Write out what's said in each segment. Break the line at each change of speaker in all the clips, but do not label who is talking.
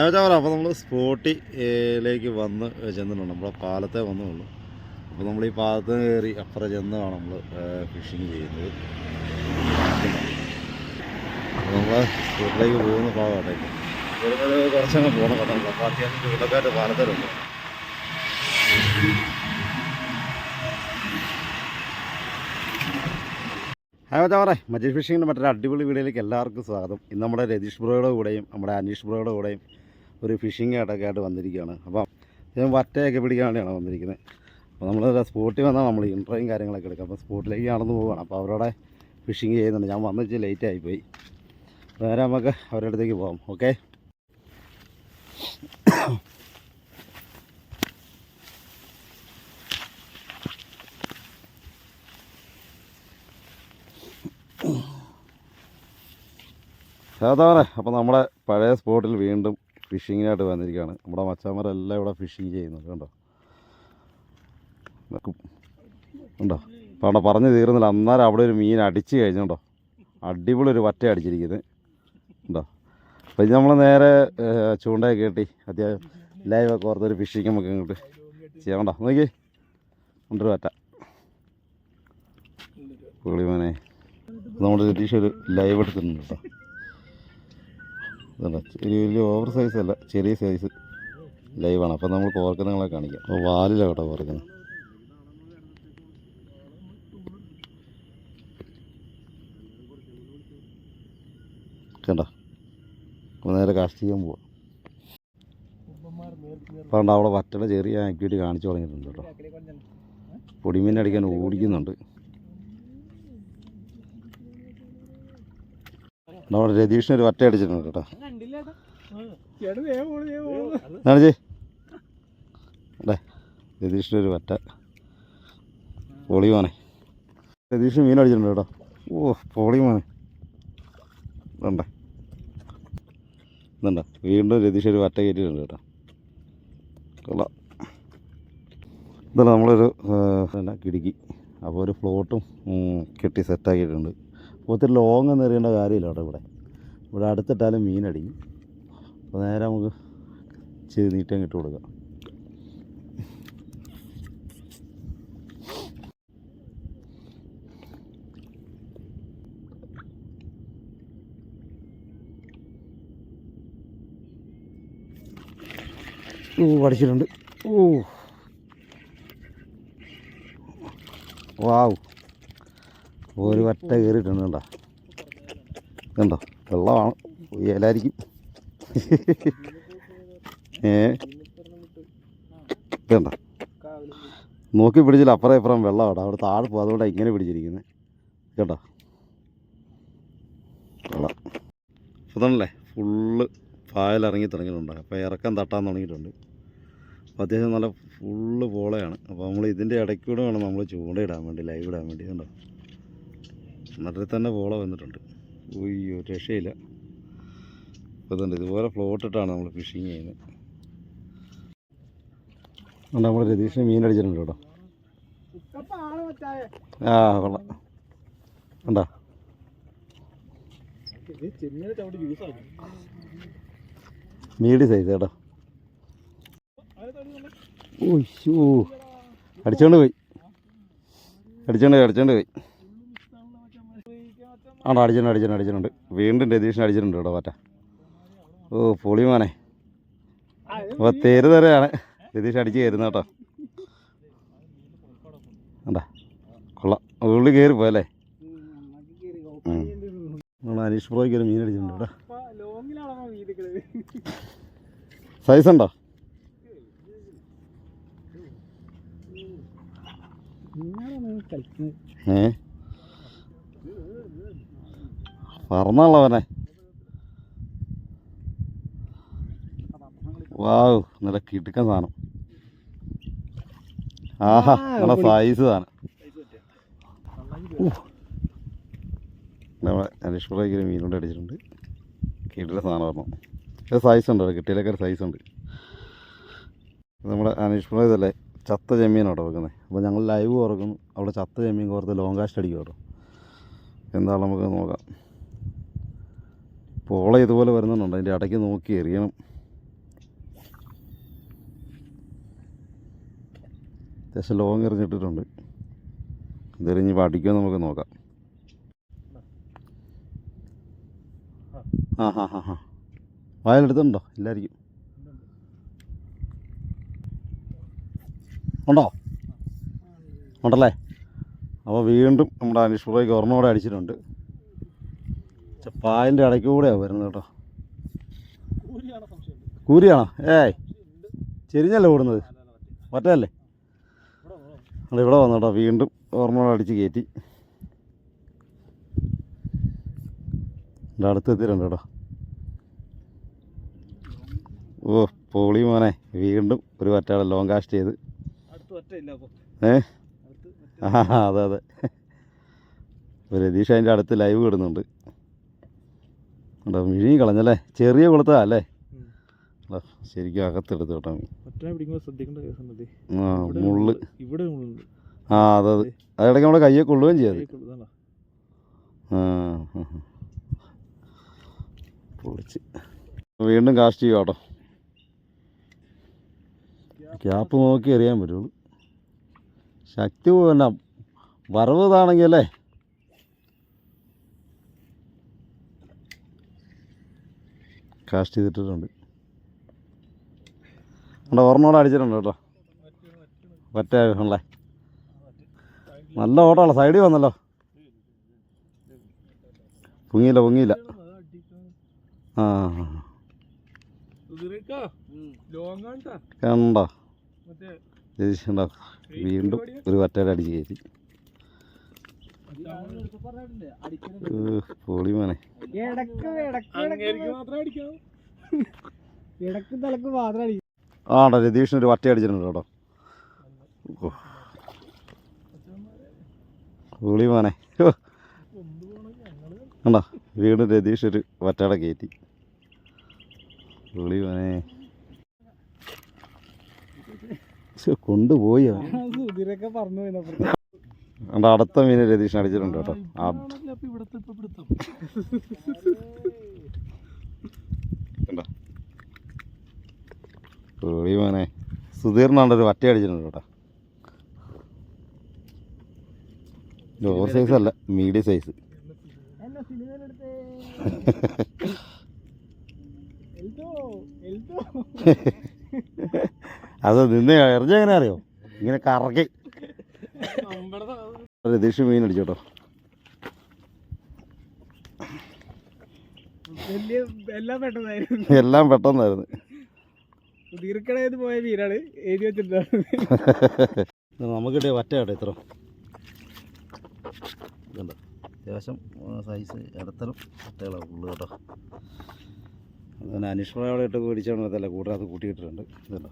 അതാ പറയാം അപ്പോൾ നമ്മൾ സ്പോട്ടിലേക്ക് വന്ന് ചെന്നിട്ടുണ്ട്. നമ്മളെ പാലത്തെ വന്നുള്ളൂ. അപ്പോൾ നമ്മൾ ഈ പാലത്ത് കയറി അപ്പുറം ചെന്നാണ് നമ്മൾ ഫിഷിങ് ചെയ്യുന്നത്. നമ്മൾ സ്പോട്ടിലേക്ക് പോകുന്ന ഇവിടുന്ന് കുറച്ചങ്ങ് പോകണം കേട്ടോ. അപ്പോൾ അത്യാവശ്യം ചൂടക്കാറ്റ് പാലത്തിലുണ്ട്. ഹായ് മച്ചാവറേ മജീഷ് ഫിഷിങ്ങിന്റെ മറ്റൊരു അടിപൊളി വീഡിയോയിലേക്ക് എല്ലാവർക്കും സ്വാഗതം. ഇന്ന് നമ്മുടെ രതീഷ് ബ്രോയുടെ കൂടെയും നമ്മുടെ അനീഷ് ബ്രോയുടെ കൂടെയും ഒരു ഫിഷിംഗ് ആയിട്ടൊക്കെ ആയിട്ട് വന്നിരിക്കുകയാണ്. അപ്പം ഞാൻ വറ്റയൊക്കെ പിടിക്കാൻ വേണ്ടിയാണ് വന്നിരിക്കുന്നത് അപ്പോൾ നമ്മൾ സ്പോട്ടിൽ വന്നാൽ നമ്മൾ ഇൻട്രോയും കാര്യങ്ങളൊക്കെ എടുക്കുക അപ്പോൾ സ്പോട്ടിലേക്ക് നടന്നു പോവുകയാണ്. അപ്പോൾ അവരോടെ ഫിഷിങ് ചെയ്യുന്നുണ്ട്. ഞാൻ വന്നു വെച്ച് ലേറ്റ് ആയിപ്പോയി. നേരെ നമുക്ക് അവരുടെ അടുത്തേക്ക് പോകാം ഓക്കെ അപ്പോൾ നമ്മുടെ പഴയ സ്പോട്ടിൽ വീണ്ടും ഫിഷിങ്ങിനായിട്ട് വന്നിരിക്കുകയാണ്. നമ്മുടെ മച്ചാമാരെല്ലാം ഇവിടെ ഫിഷിങ് ചെയ്യുന്നുണ്ട് കണ്ടോ? ഉണ്ടോ? അപ്പോൾ പറഞ്ഞു തീർന്നില്ല. അന്നേരം അവിടെ ഒരു മീൻ അടിച്ച് കഴിഞ്ഞുണ്ടോ അടിപൊളി ഒരു വറ്റ അടിച്ചിരിക്കുന്നത്. ഉണ്ടോ അപ്പം ഇത് നമ്മൾ നേരെ ചൂണ്ടയൊക്കെ കെട്ടി അത്യാവശ്യം ലൈവൊക്കെ ഓർത്തൊരു ഫിഷിങ് നമുക്ക് ഇങ്ങോട്ട് ചെയ്യാം. കണ്ടോ? നോക്കി. ഉണ്ടൊരു വറ്റ. പുളിമനെ നമ്മുടെ രതീഷ് ഒരു ലൈവ് എടുത്തിട്ടുണ്ട് കേട്ടോ. ഇതല്ല. ഒരു വലിയ ഓവർ സൈസ് അല്ല ചെറിയ സൈസ് ലൈവാണ് അപ്പം നമ്മൾ കോർക്കുന്നങ്ങളെ കാണിക്കാം. അപ്പോൾ വാലിലാണ് കേട്ടോ കോർക്കുന്നത് കണ്ടോ? അപ്പോൾ നേരെ കാസ്റ്റ് ചെയ്യാൻ പോവാം. ഉണ്ട് അവിടെ വറ്റയുടെ ചെറിയ ആക്ടിവിറ്റി കാണിച്ചു തുടങ്ങിയിട്ടുണ്ട് കേട്ടോ. പൊടിമീൻ അടിക്കാൻ ഓടിക്കുന്നുണ്ട്. നമ്മുടെ രതീഷിന് ഒരു വട്ട അടിച്ചിട്ടുണ്ട് കേട്ടോ. കാണിച്ചേ അല്ലേ രതീഷിന്റെ ഒരു വറ്റ പൊളിമോനെ രതീഷ് മീൻ അടിച്ചിട്ടുണ്ട് കേട്ടോ. ഓ പൊളിമോനെ ഇതുണ്ടേ ഇതുണ്ട വീണ്ടും. രതീഷ് ഒരു വറ്റ കയറ്റിയിട്ടുണ്ട് കേട്ടോ. കൊള്ളാം. ഇതല്ല നമ്മളൊരു എന്നാ കിടുക്കി. അപ്പോൾ ഒരു ഫ്ലോട്ടും കെട്ടി സെറ്റാക്കിയിട്ടുണ്ട് ഒത്തിരി ലോങ് എറിയേണ്ട കാര്യമില്ല കേട്ടോ ഇവിടെ. ഇവിടെ അടുത്തിട്ടാലും മീനടിക്കും അപ്പോൾ നേരെ നമുക്ക് ചെയ്ത് നീട്ടം ഇട്ട് കൊടുക്കാം. ഓ അടിച്ചിട്ടുണ്ട് ഓ. വാവ്. ഒരു വട്ട കയറിയിട്ടുണ്ട് കണ്ടോ കണ്ടോ? വെള്ളമാണ്. ഏലായിരിക്കും ഏ? ഇതുണ്ടോ നോക്കി പിടിച്ചില്ല. അപ്പുറം ഇപ്പുറം വെള്ളമാണ് അവിടെ താഴെ പോകും അതുകൊണ്ടാണ് ഇങ്ങനെ പിടിച്ചിരിക്കുന്നത് കേട്ടോ? വെള്ളം അതാണല്ലേ ഫുള്ള് പായലിറങ്ങി തുടങ്ങിയിട്ടുണ്ട് അപ്പോൾ ഇറക്കം തട്ടാൻ തുടങ്ങിയിട്ടുണ്ട്. അപ്പോൾ അത്യാവശ്യം നല്ല ഫുള്ള് പോളയാണ്. അപ്പോൾ നമ്മൾ ഇതിന്റെ ഇടയ്ക്കൂടെ വേണം നമ്മൾ ചൂണ്ടയിടാൻ വേണ്ടി ലൈവ് ഇടാൻ വേണ്ടി. കണ്ടോ? എന്നിട്ട് തന്നെ പോള വന്നിട്ടുണ്ട്. ഉയ്യോ രക്ഷയില്ല. ഇതുണ്ട്. ഇതുപോലെ ഫ്ലോട്ടിട്ടാണ് നമ്മൾ ഫിഷിങ് ചെയ്യുന്നത്. നമ്മൾ രതീഷിന് മീൻ അടിച്ചിട്ടുണ്ട് കേട്ടോ. ആ കൊള്ളാം. ഉണ്ടോ മീഡിയം സൈസ് കേട്ടോ. ഓ അടിച്ചോണ്ട് പോയി. അടിച്ചോണ്ട് പോയി അടിച്ചോണ്ട് പോയി. ആണോ അടിച്ചിട്ടുണ്ട് അടിച്ചിട്ടുണ്ട് അടിച്ചിട്ടുണ്ട്. വീണ്ടും രതീഷിന് അടിച്ചിട്ടുണ്ട് കേട്ടോ പാറ്റ. ഓ പൊളിമാനെ അപ്പോൾ തേര് തരയാണ്. രതീഷ് അടിച്ച് കയറുന്ന കേട്ടോ. എന്താ കൊള്ളാം. ഉള്ളി കയറി പോയല്ലേ? നമ്മൾ അനീഷ് പ്രോയ്ക്ക് ഒരു മീൻ അടിച്ചിട്ടുണ്ട് സൈസ് ഉണ്ടോ? ഏ? പറന്നുള്ളവനെ. വാവ് നല്ല കിടുക്കൻ സാധനം. ആഹാ നല്ല സൈസ് സാധനം. നമ്മളെ അനീഷ് പ്രോയ്ക്ക് ഒരു മീൻ കൊണ്ട് അടിച്ചിട്ടുണ്ട്. കിട്ടിയ സാധനം പറഞ്ഞു. ഒരു സൈസ് ഉണ്ട് കിട്ടിയിലൊക്കെ ഒരു സൈസ് ഉണ്ട്. നമ്മുടെ അനീഷ് ഇതല്ലേ ചത്ത ചെമ്മീനാണ് അവിടെ വെക്കുന്നത്. അപ്പോൾ ഞങ്ങൾ ലൈവ് കുറക്കുന്നു അവിടെ ചത്ത ചെമ്മീൻ കോർത്ത് ലോങ് കാസ്റ്റ് അടിക്കും കേട്ടോ. എന്താണ് നമുക്ക് നോക്കാം. പോള ഇതുപോലെ വരുന്നുണ്ട്. അതിന്റെ ഇടയ്ക്ക് നോക്കി എറിയണം. അത്യാവശ്യം ലോങ് എറിഞ്ഞിട്ടിട്ടുണ്ട്. ഇതെറിഞ്ഞ് പഠിക്കുക നമുക്ക് നോക്കാം. ആ ഹാ ഹാ ഹാ വായലെടുത്തുണ്ടോ ഇല്ലായിരിക്കും. ഉണ്ടോ? ഉണ്ടല്ലേ? അപ്പോൾ വീണ്ടും നമ്മുടെ അനീഷ് പുറയ്ക്ക് ഒരെണ്ണോടെ അടിച്ചിട്ടുണ്ട്. പായലിന്റെ ഇടയ്ക്ക് കൂടെയാണ് വരുന്നത് കേട്ടോ. കൂരിയാണോ ഏയ്. ചെരിഞ്ഞല്ലേ ഓടുന്നത്? ഒറ്റയല്ലേ അത് ഇവിടെ വന്നു? കേട്ടോ വീണ്ടും ഓർമ്മ അടിച്ച് കയറ്റി. എന്റെ അടുത്ത് എത്തിയിട്ടുണ്ട് കേട്ടോ. ഓ പോളി മോനെ വീണ്ടും ഒരു പറ്റാളെ ലോങ് കാസ്റ്റ് ചെയ്ത്. ഏ? ആ അതെ അതെ. രതീഷ് അതിന്റെ അടുത്ത് ലൈവ് ഇടുന്നുണ്ട്. കേട്ടോ മിഴി കളഞ്ഞല്ലേ? ചെറിയ കൊളുത്താ അല്ലേ. ശരിക്കും അകത്തെടുത്ത് കേട്ടോ ആ മുള്ള്. ആ അതെ അതെ. അതിടയ്ക്ക് നമ്മുടെ കയ്യെ കൊള്ളുകയും ചെയ്യാതെ ആ. പൊളിച്ച്. വീണ്ടും കാസ്റ്റ് ചെയ്യുക കേട്ടോ. ക്യാപ്പ് നോക്കി എറിയാൻ പറ്റുള്ളൂ. ശക്തി പോകണ്ട വറവ് ഇതാണെങ്കിൽ അല്ലേ? കാസ്റ്റ് ചെയ്തിട്ടുണ്ട് അവിടെ ഓർമ്മയോടെ അടിച്ചിട്ടുണ്ട് കേട്ടോ. ഒറ്റ ആണല്ലേ നല്ല ഓട്ടമല്ല സൈഡിൽ വന്നല്ലോ. പൊങ്ങിയില്ല പൊങ്ങിയില്ല. ആ. കണ്ടോ?
മറ്റേ
വീണ്ടും ഒരു വറ്റയുടെ അടിച്ച് കയറ്റി. ആണ്ടോ രതീഷിന് ഒരു വട്ട അടിച്ചിട്ടുണ്ട് കേട്ടോ. ഉണ്ടോ പൊളി മോനെ. ഓ, കണ്ടോ വീണ്ടും രതീഷ് ഒരു വറ്റയുടെ കയറ്റി. പൊളി മോനെ. കൊണ്ടുപോയി അവൻ.
സുധീരൊക്കെ പറഞ്ഞു
കണ്ടോ അടുത്ത മീൻ രതീഷൻ അടിച്ചിട്ടുണ്ട് കേട്ടോ. മോനെ. സുധീറിനാണ്ട് ഒരു വറ്റ അടിച്ചിട്ടുണ്ട് കേട്ടോ. ലോവർ സൈസ് അല്ല മീഡിയം സൈസ് അത് നിന്നെ എറിഞ്ഞ എങ്ങനെ അറിയോ? ഇങ്ങനെ കറക്കി. രതീഷ് മീൻ
അടിച്ചോട്ടോ. എല്ലാം പെട്ടെന്നായിരുന്നു.
എല്ലാം പെട്ടെന്നായിരുന്നു.
സുധീർക്കടയിൽ പോയ മീനാണ് എഴുതി വെച്ചിട്ടുണ്ടായിരുന്നു
ഇത് നമുക്ക് കിട്ടിയ വറ്റ കേട്ടോ ഇത്ര. ഇതുണ്ട്. അത്യാവശ്യം സൈസ് ഇടത്തരം വറ്റകളാണ് ഉള്ളു കേട്ടോ. അതുപോലെ അനിഷ്മയോടെ ഇട്ട് പിടിച്ചോണ്ടല്ല കൂടിനകത്ത് കൂട്ടിയിട്ടിട്ടുണ്ട്. ഇതുണ്ടോ?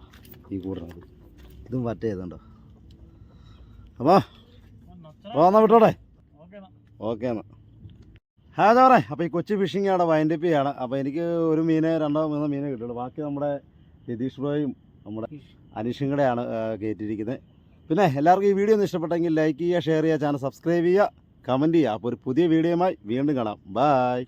ഈ കൂടിനകത്ത്. ഇതും വറ്റ ചെയ്തുണ്ടോ അപ്പോൾ പോന്നാ വിട്ടോടെ.
ഓക്കെ
എന്നാ. ഹാ ചോറേ അപ്പോൾ ഈ കൊച്ചു ഫിഷിംഗ് അവിടെ വൈൻഡപ്പ് ചെയ്യാണ്. അപ്പോൾ എനിക്ക് ഒരു മീനെ രണ്ടോ മൂന്നോ മീനെ കിട്ടുള്ളൂ ബാക്കി നമ്മുടെ രതീഷ് ബ്രോയും നമ്മുടെ അനീഷും കൂടെയാണ് കയറ്റിയിരിക്കുന്നത് പിന്നെ എല്ലാവർക്കും ഈ വീഡിയോ ഒന്ന് ഇഷ്ടപ്പെട്ടെങ്കിൽ ലൈക്ക് ചെയ്യുക ഷെയർ ചെയ്യുക ചാനൽ സബ്സ്ക്രൈബ് ചെയ്യുക കമന്റ് ചെയ്യുക. അപ്പോൾ ഒരു പുതിയ വീഡിയോയുമായി വീണ്ടും കാണാം. ബായ്